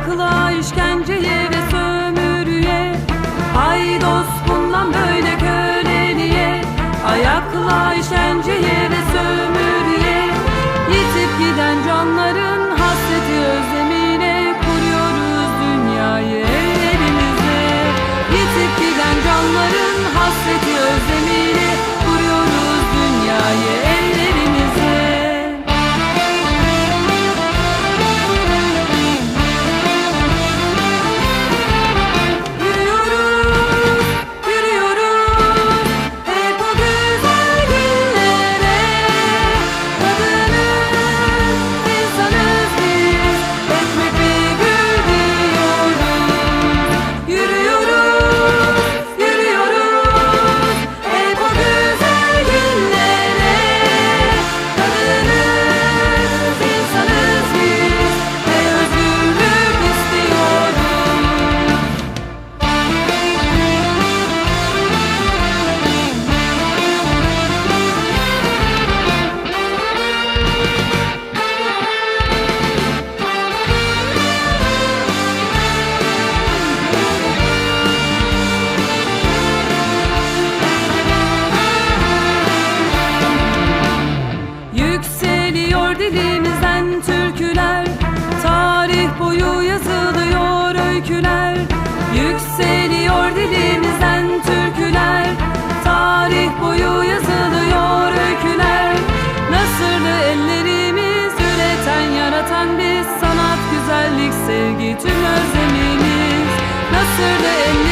Ayakla işkenceye ve sömürüye. Haydos bundan böyle köleliğe. Ayakla işkenceye öyküler Yükseliyor dilimizden türküler. Tarih boyu yazılıyor öyküler. Nasırlı ellerimiz üreten yaratan biz Sanat, güzellik, sevgi tüm özlemimiz. Nasırlı ellerimiz